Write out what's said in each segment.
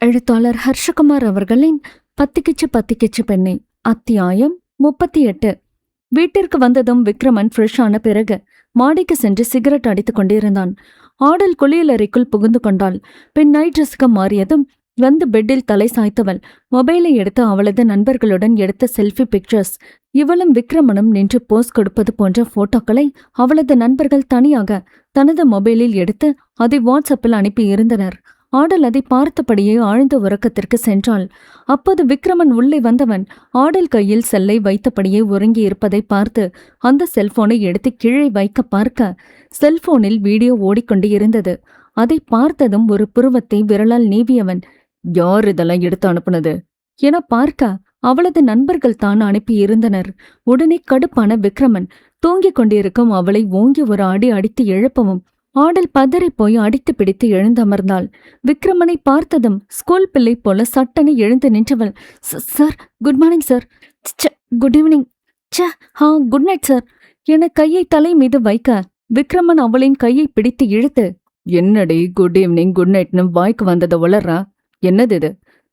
எழுத்தாளர் ஹர்ஷகுமார் அவர்களின் பத்திக்கிச்சு பத்திக்கிச்சு பெண்ணை அத்தியாயம் முப்பத்தி எட்டு வீட்டிற்கு வந்ததும் விக்ரமன் ஃப்ரெஷ் ஆன பிறகு மாடிக்கு சென்று சிகரெட் அடித்துக் கொண்டிருந்தான். ஆடல் குளியலறைக்குள் புகுந்து கொண்டாள். பின் நைட் ட்ரெஸ்க்கு மாறியதும் வந்து பெட்டில் தலை சாய்த்தவள். மொபைலை எடுத்து அவளது நண்பர்களுடன் எடுத்த செல்ஃபி பிக்சர்ஸ் இவளும் விக்ரமனும் நின்று போஸ் கொடுப்பது போன்ற போட்டோக்களை அவளது நண்பர்கள் தனியாக தனது மொபைலில் எடுத்து அதை வாட்ஸ்அப்பில் அனுப்பி இருந்தனர் ஆடல் அதை பார்த்தபடியே ஆழ்ந்த உறக்கத்திற்கு சென்றாள். அப்போது விக்ரமன் உள்ளே வந்தவன் ஆடல் கையில் செல்லை வைத்தபடியே உறங்கி இருப்பதை பார்த்து அந்த செல்போனை எடுத்து கீழே வைக்க பார்க்க செல்போனில் வீடியோ ஓடிக்கொண்டு இருந்தது. அதை பார்த்ததும் ஒரு புருவத்தை விரலால் நீவியவன் யார் இதெல்லாம் எடுத்து அனுப்புனது? என பார்க்க அவளது நண்பர்கள் தான் அனுப்பி இருந்தனர். உடனே கடுப்பான விக்ரமன் தூங்கிக் கொண்டிருக்கும் அவளை ஓங்கி ஒரு அடி அடித்து எழுப்பவும் ஆடல் பதறிப் போய் அடித்து பிடித்து எழுந்தமர்ந்தாள். விக்ரமனை பார்த்ததும் ஸ்கூல் பிள்ளை போல சட்டனை எழுந்து நின்றவள் சார் குட் மார்னிங் சார் ச்ச, குட் ஈவினிங் ச்ச ஹா குட் நைட் சார் என கையை தலை மீது வைக்க விக்ரமன் அவளின் கையை பிடித்து இழுத்து என்னடி குட் ஈவினிங் குட் நைட்னு வாய்க்கு வந்ததை வளர்றா என்னது இது?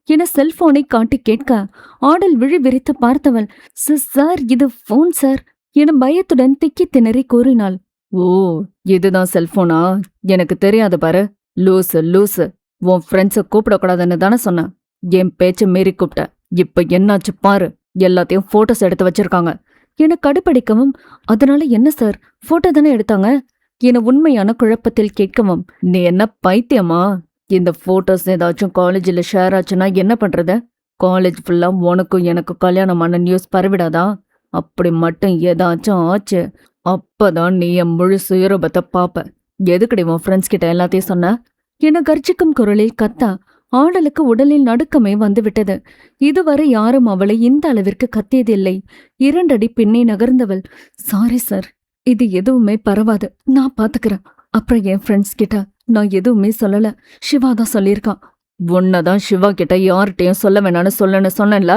என செல்போனை காட்டி கேட்க ஆடல் விழி விரித்து பார்த்தவள் சார் இது ஃபோன் சார் என பயத்துடன் திக்கி திணறி கூறினாள். ஓ இதுதான் செல்போனா? எனக்கு தெரியாது பாரு. லூசு லூசு. உன் ஃப்ரெண்ட்ஸை கூப்பிடக்கூடாதுன்னு தானே சொன்னேன் என் பேச்ச மீறி கூப்பிட்ட. இப்ப என்னாச்சு பாரு. எல்லாத்தையும் போட்டோஸ் எடுத்து வச்சிருக்காங்க. என கடுப்படிக்கவும் அதனால என்ன சார் போட்டோ தானே எடுத்தாங்க? என உண்மையான குழப்பத்தில் கேட்கவும் நீ என்ன பைத்தியமா? இந்த போட்டோஸ் ஏதாச்சும் காலேஜில் ஷேர் ஆச்சுன்னா என்ன பண்றது? காலேஜ் ஃபுல்லா உனக்கும் எனக்கு கல்யாணமான நியூஸ் பரவிடாதா? அப்படி மட்டும் ஏதாச்சும் ஆச்சு. அப்பதான் நீ என் முழு சுயரூபத்தை பாப்ப. எதுக்கடி உன் ஃப்ரெண்ட்ஸ் கிட்ட எல்லாத்தையும் சொன்ன? என கர்ஜிக்கும் குரலில் கத்தா ஆடலுக்கு உடலில் நடுக்கமே வந்துவிட்டது. இதுவரை யாரும் அவளை இந்த அளவிற்கு கத்தியதில்லை. இரண்டடி பின்னே நகர்ந்தவள் சாரி சார் இது எதுவுமே பரவாது. நான் பாத்துக்கிறேன். அப்புறம் என் ஃப்ரெண்ட்ஸ் கிட்ட நான் எதுவுமே சொல்லல. சிவா தான் சொல்லியிருக்கான் உன்னதான் சிவா கிட்ட யார்கிட்டயும் சொல்ல வேணான்னு சொல்லன்னு சொன்னேன்ல?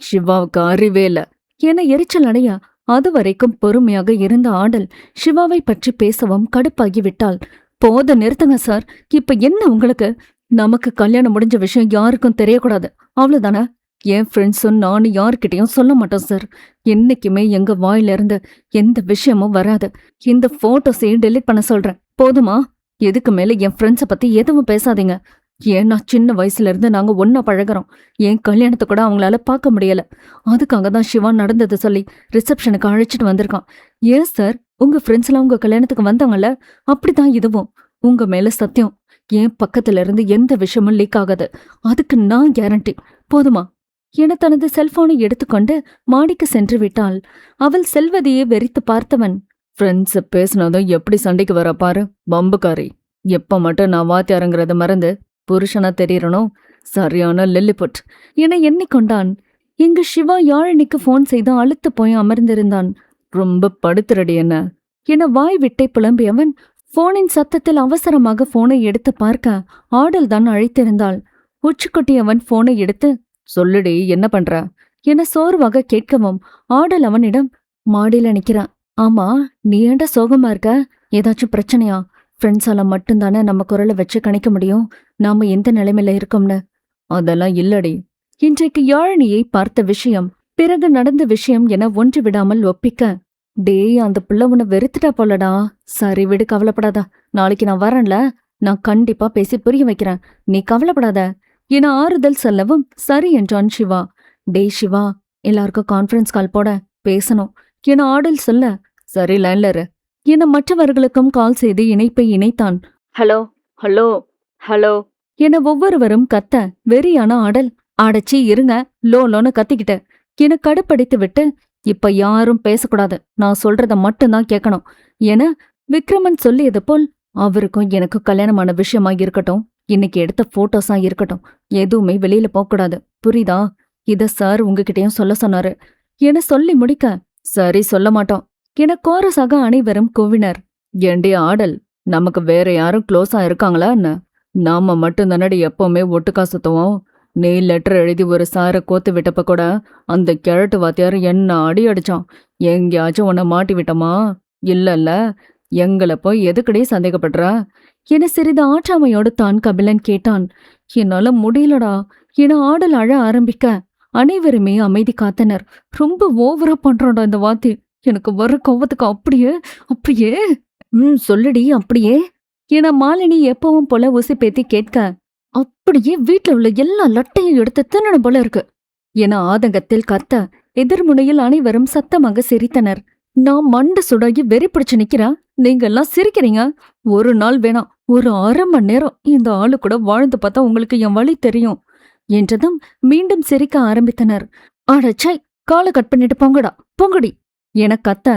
சிவாவுக்கு அறிவே இல்ல. என எரிச்சல் அடையா அதுவரைக்கும் பொறுமையாக இருந்த ஆடல் சிவாவை பற்றி பேசவும் கடுப்பாகிவிட்டாள். போத நிறுத்துங்க சார். இப்ப என்ன உங்களுக்கு? நமக்கு கல்யாணம் முடிஞ்ச விஷயம் யாருக்கும் தெரியக்கூடாது. அவ்வளவுதானே? என் ஃப்ரெண்ட்ஸும் நானும் யார்கிட்டயும் சொல்ல மாட்டோம் சார் என்னைக்குமே எங்க வாயில இருந்து எந்த விஷயமும் வராது. இந்த போட்டோஸையும் டெலீட் பண்ண சொல்றேன். போதுமா? எதுக்கு மேல என் ஃப்ரெண்ட்ஸை பத்தி எதுவும் பேசாதீங்க. ஏன்னா சின்ன வயசுல இருந்து நாங்க ஒன்னா பழகுறோம். என் கல்யாணத்தை கூட அவங்களால பார்க்க முடியல. அதுக்காக தான் சிவா நடந்ததை சொல்லி ரிசப்ஷனுக்கு அழைச்சிட்டு வந்திருக்கான். ஏன் சார்? உங்க ஃப்ரெண்ட்ஸ்லாம் உங்க கல்யாணத்துக்கு வந்தாங்கல்ல? அப்படிதான் இதுவும். உங்க மேல சத்தியம். என் பக்கத்துல இருந்து எந்த விஷயமும் லீக் ஆகாது. அதுக்கு நான் கேரண்டி போதுமா? என தனது செல்போனை எடுத்துக்கொண்டு மாடிக்கு சென்று விட்டாள். அவள் செல்வதையே வெறித்து பார்த்தவன் ஃப்ரெண்ட்ஸ் பேசினதும் எப்படி சண்டைக்கு வர பாரு பம்புக்காரி எப்ப மட்டும் நான் வாத்தியாருங்கிறத மறந்து புருஷனா தெரியறனோ? சரியான லில்லிபுட். என எண்ணிக்கொண்டான். இங்கு சிவா யாழினிக்கு போன் செய்து அழுத்து போய் அமர்ந்திருந்தான். ரொம்ப படுத்துறடி என்ன? என வாய் விட்டை புலம்பியவன் போனின் சத்தத்தில் அவசரமாக போனை எடுத்து பார்க்க ஆடல் தான் அழைத்திருந்தாள். உச்சிக்குட்டியவன் போனை எடுத்து சொல்லுடி என்ன பண்ற? என சோர்வாக கேட்கவும் ஆடல் அவனிடம் மாடியில நிக்கிறான். ஆமா நீ ஏண்ட சோகமா இருக்க? ஏதாச்சும் பிரச்சனையா? ஃப்ரெண்ட்ஸால மட்டும்தானே நம்ம குரலை வச்சு கணிக்க முடியும்? நாம எந்த நிலைமையில இருக்கோம்னு? அதெல்லாம் இல்லடி. இன்றைக்கு யாழினியை பார்த்த விஷயம் பிறகு நடந்த விஷயம் என ஒன்று விடாமல் ஒப்பிக்க டேய் அந்த புள்ள உன்னை வெறுத்துட்டா போலடா. சரி விடு கவலைப்படாதா. நாளைக்கு நான் வரேன்ல. நான் கண்டிப்பா பேசி புரிய வைக்கிறேன். நீ கவலைப்படாத. என ஆறுதல் சொல்லவும் சரி என்றான் சிவா. டேய் சிவா எல்லாருக்கும் கான்ஃபரன்ஸ் கால் போட பேசணும். என ஆடல் சொல்ல சரி லைன்ல இரு. என மற்றவர்களுக்கும் கால் செய்து இணைப்பை இணைத்தான். Hello hello hello. என ஒவ்வொருவரும் கத்த வெறியான ஆடல் அடச்சி இருங்க லோ லோன்னு கத்திக்கிட்டு என கடுப்படித்து விட்டு இப்ப யாரும் பேசக்கூடாது நான் சொல்றத மட்டும்தான் கேட்கணும் என விக்ரமன் சொல்லியது போல் அவருக்கும் எனக்கு கல்யாணமான விஷயமா இருக்கட்டும் இன்னைக்கு எடுத்த போட்டோஸா இருக்கட்டும் எதுவுமே வெளியில போகக்கூடாது புரியுதா? இத சார் உங்ககிட்டயும் சொல்ல சொன்னாரு என சொல்லி முடிக்க சரி சொல்ல மாட்டோம் என கோரஸாக அனைவரும் கூவினர். ஏண்டி ஆடல் நமக்கு வேற யாரும் க்ளோஸா இருக்காங்களா என்ன? நாம மட்டும் தானடி எப்பவுமே ஒட்டுக்கா சுத்துவோம் நீ லெட்டர் எழுதி ஒரு சாரை கோத்து விட்டப்ப கூட அந்த கிழட்டு வாத்தியார் என்ன அடி அடிச்சான்? எங்கேயாச்சும் உன்னை மாட்டி விட்டோமா? இல்லல்ல எங்களை போய் எதுக்கடி சந்தேகப்படுற? என சிறிது ஆற்றாமையோடு தான் கபிலன் கேட்டான். என்னால முடியலடா என ஆடல் அழ ஆரம்பிக்க அனைவருமே அமைதி காத்தனர். ரொம்ப ஓவரா பண்றோடா இந்த வாத்தி. எனக்கு வர கோவத்துக்கு அப்படியே அப்படியே. ம் சொல்லுடி அப்படியே. என மாலினி எப்பவும் போல உசி பேத்தி கேட்க அப்படியே வீட்ல உள்ள எல்லா லட்டையும் எடுத்து தின்னணும் போல இருக்கு. என ஆதங்கத்தில் கத்த எதிர்முனையில் அனைவரும் சத்தமாக சிரித்தனர். நான் மண்டு சுடாகி வெறி பிடிச்சு நிக்கிறேன் நீங்க எல்லாம் சிரிக்கிறீங்க? ஒரு நாள் வேணாம் ஒரு அரை மணி நேரம் இந்த ஆளு கூட வாழ்ந்து பார்த்தா உங்களுக்கு என் வழி தெரியும் என்றதும் மீண்டும் சிரிக்க ஆரம்பித்தனர். அடச்சை காலை கட் பண்ணிட்டு பொங்கடா பொங்குடி. என கத்த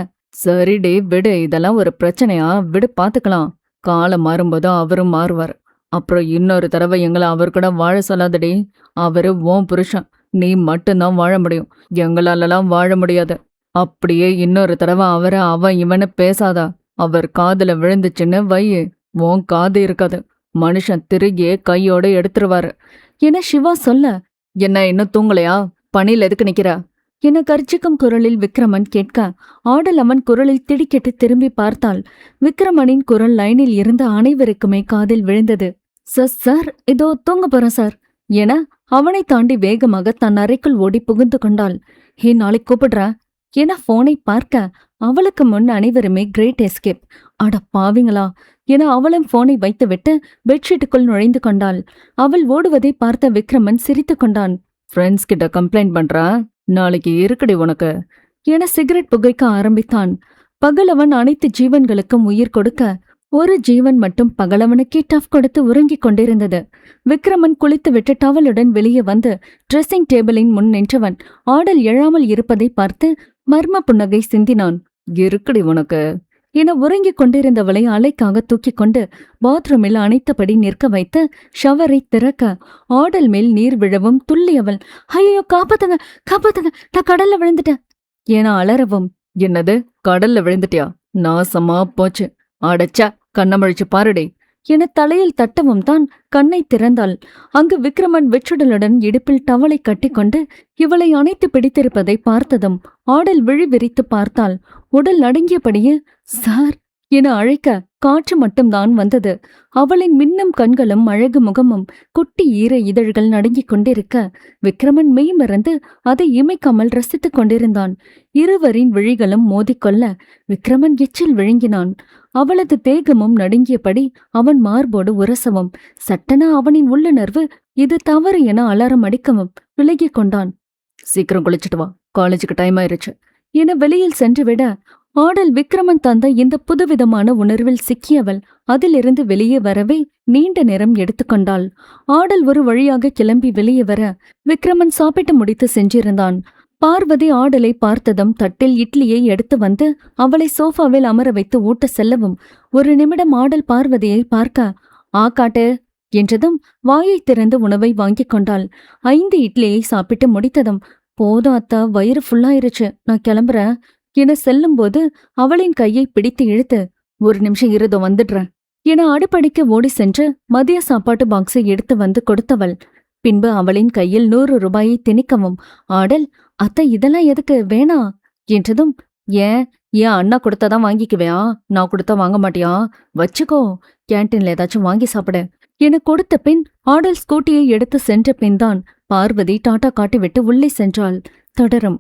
சரிடி விடு. இதெல்லாம் ஒரு பிரச்சனையா? விடு பாத்துக்கலாம். காலம் மாறும்போது அவரும் மாறுவார். அப்புறம் இன்னொரு தடவை எங்களை அவர் கூட வாழ சொல்லாதடி அவரு உன் புருஷன் நீ மட்டும்தான் வாழ முடியும். எங்களாலலாம் வாழ முடியாது. அப்படியே இன்னொரு தடவை அவரை அவன் இவனு பேசாதா. அவர் காதுல விழுந்துச்சுன்னு வையு உன் காது இருக்காது. மனுஷன் திருகியே கையோட எடுத்துருவாரு. என சிவா சொல்ல என்ன இன்னும் தூங்கலையா? பணியில் எதுக்கு நிக்கிற? என கர்ஜிக்கும் குரலில் விக்ரமன் கேட்க ஆடல் அவன் குரலில் திடுக்கிட்டு திரும்பி பார்த்தாள். விக்ரமனின் குரல் லைனில் இருந்த அனைவருக்குமே காதில் விழுந்தது. சார் சார் இதோ தூங்க போறேன் சார் என அவனை தாண்டி வேகமாக தன் அறைக்குள் ஓடி புகுந்து கொண்டாள். ஹே நாளை கூப்பிடுறா என போனை பார்க்க அவளுக்கு முன் அனைவருமே கிரேட் எஸ்கேப் அட பாவிங்களா என அவளும் போனை வைத்துவிட்டு பெட்ஷீட்டுக்குள் நுழைந்து கொண்டாள். அவள் ஓடுவதை பார்த்த விக்ரமன் சிரித்துக் கொண்டான். ஃப்ரெண்ட்ஸ் கிட்ட கம்ப்ளைண்ட் பண்றா? நாளைக்கு இருக்குடி உனக்கு. என சிகரெட் புகைக்க ஆரம்பித்தான். பகலவன் அனைத்து ஜீவன்களுக்கும் உயிர் கொடுக்க ஒரு ஜீவன் மட்டும் பகலவனுக்கே டஃப் கொடுத்து உறங்கிக் கொண்டிருந்தது. விக்ரமன் குளித்துவிட்டு டவலுடன் வெளியே வந்து ட்ரெஸ்ஸிங் டேபிளின் முன் நின்றவன் ஆடல் எழாமல் இருப்பதை பார்த்து மர்ம புன்னகை சிந்தினான். இருக்குடி உனக்கு. என உறங்கிக் கொண்டிருந்தவளை அலைக்காக தூக்கிக் கொண்டு பாத்ரூமில் அணைத்தபடி நிற்க வைத்து ஷவரை திறக்க ஆடல் மேல் நீர் விழவும் துள்ளியவள் ஐயோ காப்பாத்துங்க காப்பாத்துங்க நான் கடல்ல விழுந்துட்டேன். என அலறவும் என்னது கடல்ல விழுந்துட்டியா? நாசமா போச்சு. அடச்சா கண்ணமழிச்சு பாருடே. என தலையில் தட்டவும் தான் கண்ணை திறந்தாள். அங்கு விக்ரமன் வெற்றுடலுடன் இடுப்பில் டவலை கட்டிக்கொண்டு இவளை அணைத்து பிடித்திருப்பதை பார்த்ததும் ஆடல் விழி விரித்து பார்த்தாள். உடல் நடுங்கியபடியே சார் என அழைக்க காற்று மட்டும்தான் வந்தது. அவளின் மின்னும் கண்களும் அழகு முகமும் குட்டி ஈர இதழ்கள் நடுங்கிக் கொண்டிருக்க விக்ரமன் மெய் மறந்து அதை இமைக்காமல் ரசித்துக் கொண்டிருந்தான். இருவரின் விழிகளும் மோதிக்கொள்ள விக்ரமன் எச்சில் விழுங்கினான். அவளது தேகமும் நடுங்கியபடி அவன் மார்போடு உரசவும் சட்டன அவனின் உள்ளுணர்வு இது தவறு என அலாரம் அடிக்கவும் விலகிக் கொண்டான். சீக்கிரம் குளிச்சிட்டு வா. காலேஜுக்கு டைம் ஆயிருச்சு. என வெளியில் சென்றுவிட ஆடல் விக்ரமன் தந்த இந்த புதுவிதமான உணர்வில் சிக்கியவள் அதிலிருந்து வெளியே வரவே நீண்ட நேரம் எடுத்துக்கொண்டாள் ஆடல் ஒரு வழியாக கிளம்பி வெளியே வர விக்ரமன் சாப்பிட்டு முடித்து சென்றிருந்தான். பார்வதி ஆடலை பார்த்ததும் தட்டில் இட்லியை எடுத்து வந்து அவளை சோஃபாவில் அமர வைத்து ஊட்ட செல்லவும் ஒரு நிமிடம் ஆடல் பார்வதியை பார்க்க ஆ காட்டு என்றதும் வாயை திறந்து உணவை வாங்கிக் கொண்டாள். ஐந்து இட்லியை சாப்பிட்டு முடித்ததும் போதும் அத்தா வயிறு ஃபுல்லாயிருச்சு நான் கிளம்புறேன். என செல்லும்போது அவளின் கையை பிடித்து இழுத்து ஒரு நிமிஷம் இருதோ வந்துடுறேன் என அடுப்படிக்கு ஓடி சென்று மதிய சாப்பாட்டு பாக்ஸை எடுத்து வந்து கொடுத்தவள். பின்பு அவளின் கையில் நூறு ரூபாயை திணிக்கவும் ஆடல் அத்தை இதெல்லாம் எதுக்கு வேணா என்றதும் ஏன் ஏன் அண்ணா கொடுத்தாதான் வாங்கிக்குவியா? நான் கொடுத்தா வாங்க மாட்டியா? வச்சுக்கோ கேன்டீன்ல ஏதாச்சும் வாங்கி சாப்பிடு என கொடுத்த பின் ஆடல் ஸ்கூட்டியை எடுத்து சென்ற பின்தான் பார்வதி டாட்டா காட்டிவிட்டு உள்ளே சென்றாள். தொடரும்.